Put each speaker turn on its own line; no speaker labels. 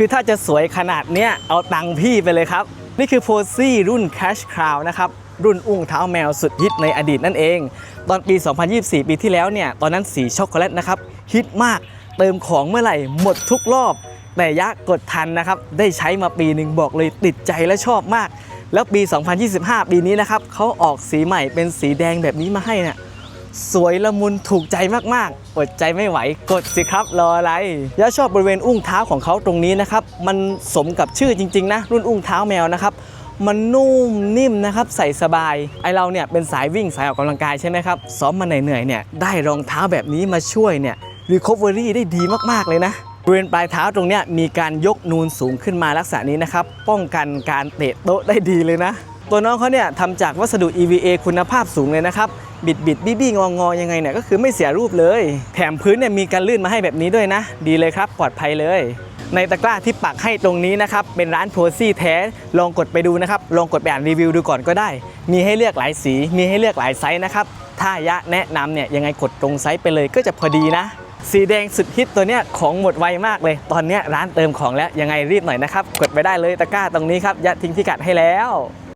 คือถ้าจะสวยขนาดเนี้ยเอาตังค์พี่ไปเลยครับ นี่คือโพซี่รุ่น Cash Crown นะครับรุ่นอุ้งเท้าแมวสุดฮิตในอดีตนั่นเอง ตอนปี 2024 ปีที่แล้วเนี่ย ตอนนั้นสีช็อกโกแลตนะครับฮิตมากเติมของเมื่อไหร่หมดทุกรอบ แต่ยะกดทันนะครับ ได้ใช้มาปีหนึ่งบอกเลยติดใจและชอบมาก แล้วปี 2025 ปีนี้นะครับเขาออกสีใหม่เป็นสีแดงแบบนี้มาให้น่ะ สวยละมุนถูกใจมากๆ อดใจไม่ไหวกดสิครับรออะไรย่าชอบบริเวณอุ้งเท้าของเขาตรงนี้นะครับ มันสมกับชื่อจริง ๆ นะ รุ่นอุ้งเท้าแมวนะครับมันนุ่มนิ่มนะครับใส่สบาย ไอเราเนี่ยเป็นสายวิ่งสายออกกำลังกายใช่ไหมครับซ้อมมาเหนื่อยๆเนี่ยได้รองเท้าแบบนี้มาช่วยเนี่ยรีคอเวอรี่ได้ดีมากๆเลยนะบริเวณปลายเท้าตรงเนี้ยมีการยกนูนสูงขึ้นมาลักษณะนี้นะครับ ป้องกันการเตะโต๊ะได้ดีเลยนะ ตัวน้องเขาเนี่ยทำจากวัสดุ EVA คุณภาพสูงเลยนะครับบิดบิดบี้บี้งองอยังไงเนี่ยก็คือไม่เสียรูปเลย แถมพื้นเนี่ยมีการลื่นมาให้แบบนี้ด้วยนะ ดีเลยครับปลอดภัยเลย ในตะกร้าที่ปักให้ตรงนี้นะครับ เป็นร้านโพซี่แท้ ลองกดไปดูนะครับ ลองกดไปอ่านรีวิวดูก่อนก็ได้ มีให้เลือกหลายสี มีให้เลือกหลายไซส์นะครับ ถ้ายะแนะนำเนี่ยยังไงกดตรงไซส์ไปเลยก็จะพอดีนะ สีแดงสุดฮิตตัวเนี้ยของหมดไวมากเลย ตอนเนี้ยร้านเติมของแล้วยังไงรีบหน่อยนะครับ กดไปได้เลยตะกร้าตรงนี้ครับยะทิ้งพิกัดให้แล้ว